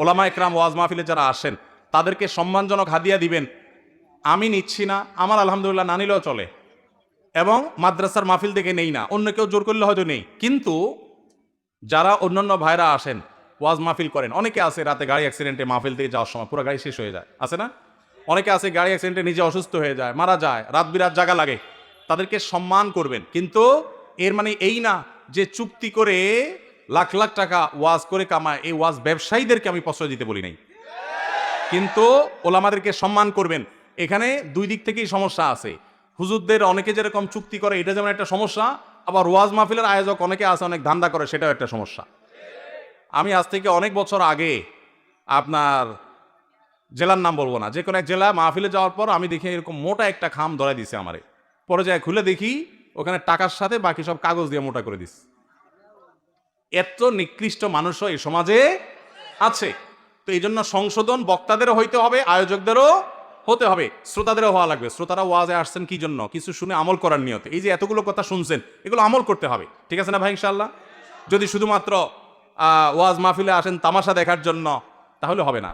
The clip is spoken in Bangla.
ওলামা একরাম ওয়াজ মাহফিলে যারা আসেন, তাদেরকে সম্মানজনক হাদিয়া দিবেন, আমি নিচ্ছি না, আমার আলহামদুলিল্লাহ না নিলেও চলে। এবং মাদ্রাসার মাহফিল থেকে নেই না, অন্য কেউ জোর করলে হয়তো নেই। কিন্তু যারা অন্যান্য ভাইরা আসেন, ওয়াজ মাহফিল করেন, অনেকে আছে রাতে গাড়ি অ্যাক্সিডেন্টে মাহফিল থেকে যাওয়ার সময়, পুরো গাড়ি শেষ হয়ে যায়, আছে না? অনেকে আছে গাড়ি অ্যাক্সিডেন্টে নিজে অসুস্থ হয়ে যায়, মারা যায়, রাত বিরাত জায়গা লাগে, তাদেরকে সম্মান করবেন। কিন্তু এর মানে এই না যে চুক্তি করে লাখ লাখ টাকা ওয়াজ করে কামায়, এই ওয়াজ ব্যবসায়ীদেরকে আমি প্রশ্রয় দিতে বলি নাই। কিন্তু ওলামাদেরকে সম্মান করবেন। এখানে দুই দিক থেকেই সমস্যা আছে। হুজুরদের অনেকে যেরকম চুক্তি করে, এটা যেমন একটা সমস্যা, আবার ওয়াজ মাহফিলের আয়োজক অনেকে আছে, অনেক ধান্দা করে, সেটাও একটা সমস্যা। আমি আজ থেকে অনেক বছর আগে আপনার জেলার নাম বলব না যে কোনো এক জেলা মাহফিলে যাওয়ার পর আমি দেখি এরকম মোটা একটা খাম ধরাই দিছে আমারে। পরে যায় খুলে দেখি, ওখানে টাকার সাথে বাকি সব কাগজ দিয়ে মোটা করে দিস এত নিকৃষ্ট মানুষও এই সমাজে আছে। তো এই জন্য সংশোধন বক্তাদেরও হইতে হবে, আয়োজকদেরও হতে হবে। শ্রোতাদেরও হওয়া লাগবে। শ্রোতারা ওয়াজে আসছেন কি জন্য? কিছু শুনে আমল করার নিয়তে। এই যে এতগুলো কথা শুনছেন, এগুলো আমল করতে হবে। ঠিক আছে না ভাই ইনশাল্লাহ যদি শুধুমাত্র ওয়াজ মাহফিলে আসেন তামাশা দেখার জন্য, তাহলে হবে না।